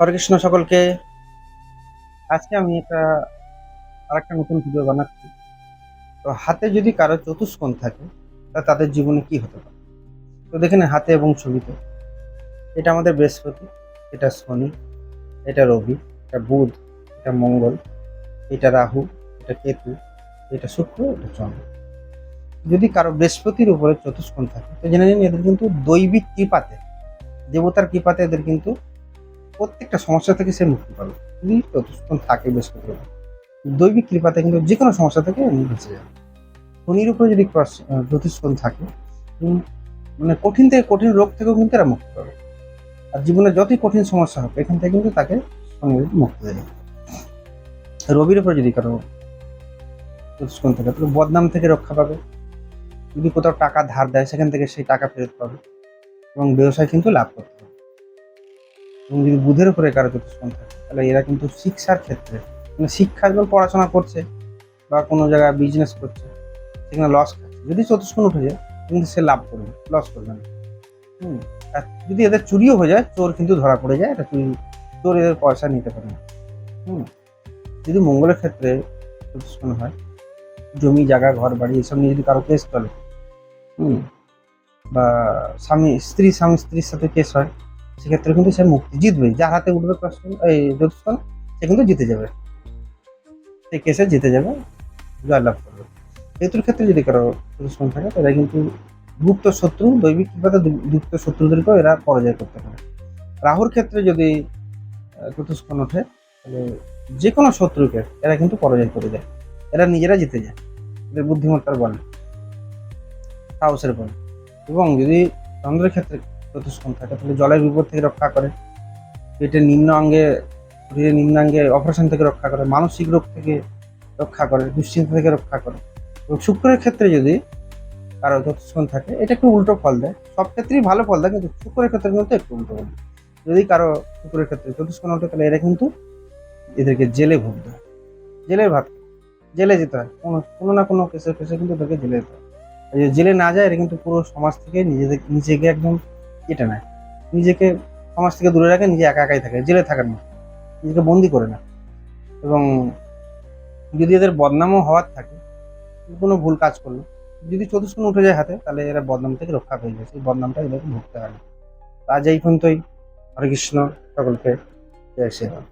হরে কৃষ্ণ সকলকে। আজকে আমি একটা, আরেকটা নতুন ভিডিও বানাচ্ছি। তো হাতে যদি কারও চতুষ্কোণ থাকে, তা তাদের জীবনে কি হতে পারে? তো দেখেন হাতে এবং ছবিতে। এটা আমাদের বৃহস্পতি, এটা শনি, এটা রবি, এটা বুধ, এটা মঙ্গল, এটা রাহু, এটা কেতু, এটা শুক্র, এটা চন্দ্র। যদি কারও বৃহস্পতির উপরে চতুষ্কোণ থাকে, তো জেনে নিন এদের কিন্তু দৈবিক কৃপাতে দেবতার কৃপাতে এদের কিন্তু প্রত্যেকটা সমস্যা থেকে সে মুক্তি পাবে। যদি চতুষ্কোণ থাকে বেশ উপর দৈবিক কৃপাতে কিন্তু যে কোনো সমস্যা থেকে বেঁচে যাবে শনির উপরে যদি ক্রস থাকে মানে কঠিন থেকে কঠিন রোগ থেকেও কিন্তু এরা মুক্তি পাবে। আর জীবনে যতই কঠিন সমস্যা হবে এখান থেকে কিন্তু তাকে শনি মুক্তি দেবে রবির উপরে যদি কারও চতুষ্কোণ থাকে, তাহলে বদনাম থেকে রক্ষা পাবে। যদি কোথাও টাকা ধার দেয়, সেখান থেকে সেই টাকা ফেরত পাবে। এবং ব্যবসায় কিন্তু লাভ করতে এবং যদি বুধের উপরে কারও চতুষ্কোণ থাকে, তাহলে এরা কিন্তু শিক্ষার ক্ষেত্রে মানে শিক্ষা যখন পড়াশোনা করছে বা কোনো জায়গায় বিজনেস করছে, সেখানে লস খাচ্ছে। যদি চতুষ্কোণ উঠে যায় কিন্তু সে লাভ করবে লস করবে না। আর যদি এদের চুরিও হয়ে যায়, চোর কিন্তু ধরা পড়ে যায়, এটা চুরি চোর এদের পয়সা নিতে পারে না। হুম, যদি মঙ্গলের ক্ষেত্রে চতুষ্কোণ হয়, জমি, জায়গা, ঘর, বাড়ি, এসব নিয়ে যদি কারও কেস চলে, হুম, বা স্বামী, স্ত্রী, স্বামী, স্ত্রীর সাথে কেস হয় সেক্ষেত্রে কিন্তু সে মুক্তি জিতবে যার হাতে উঠবে প্রশ্ন, এই যতক্ষণ সে কিন্তু জিতে যাবে। সেই কেসে জিতে যাবে জয়লাভ করবে। কেতুর ক্ষেত্রে যদি কারও প্রশ্ন থাকে, তারা কিন্তু গুপ্ত শত্রু, দৈবিক কৃপাতে গুপ্ত শত্রুদেরকেও এরা পরাজয় করতে পারে। রাহুর ক্ষেত্রে যদি চতুষ্কোণ ওঠে, তাহলে যে কোনো শত্রুকে এরা কিন্তু পরাজয় করে দেয়। এরা নিজেরা জিতে যায়। এদের বুদ্ধিমত্তার বলে, সাহসের বলে। এবং যদি চন্দ্রের ক্ষেত্রে চতুষ্কোণ থাকে। তাহলে জলের বিপদ থেকে রক্ষা করে, পেটের নিম্ন অঙ্গে, শরীরের নিম্নাঙ্গে অপারেশন থেকে রক্ষা করে, মানসিক রোগ থেকে রক্ষা করে, দুশ্চিন্তা থেকে রক্ষা করে। এবং শুক্রের ক্ষেত্রে যদি কারও চতুষ্কোণ থাকে, এটা একটু উল্টো ফল দেয়। সব ক্ষেত্রেই ভালো ফল দেয়, কিন্তু শুক্রের ক্ষেত্রে কিন্তু একটু উল্টো ফল যদি কারও শুক্রের ক্ষেত্রে চতুষ্কোণ ওঠে তাহলে এরা কিন্তু এদেরকে জেলে ভুগতে হয় জেলের ভাত, জেলে যেতে হয়। কোনো কোনো না কোনো কেসে ফেসে কিন্তু এদেরকে জেলে যেতে হয়। জেলে না যায়, এরা কিন্তু পুরো সমাজ থেকে নিজেদের, নিজেকে একদম কেটে না। নিজেকে সমাজ থেকে দূরে রাখে, নিজে একা একাই থাকে, জেলে থাকার না। নিজেকে বন্দি করে না। এবং যদি এদের বদনামও হওয়ার থাকে কোনো ভুল কাজ করল, যদি চতুষ্কোণ উঠে যায় হাতে, তাহলে এরা বদনাম থেকে রক্ষা পেয়ে যায়। সেই বদনামটা এদেরকে ভুগতে পারে আজ এই পর্যন্তই। হরে কৃষ্ণ। সকলকে জয় শ্রীরাম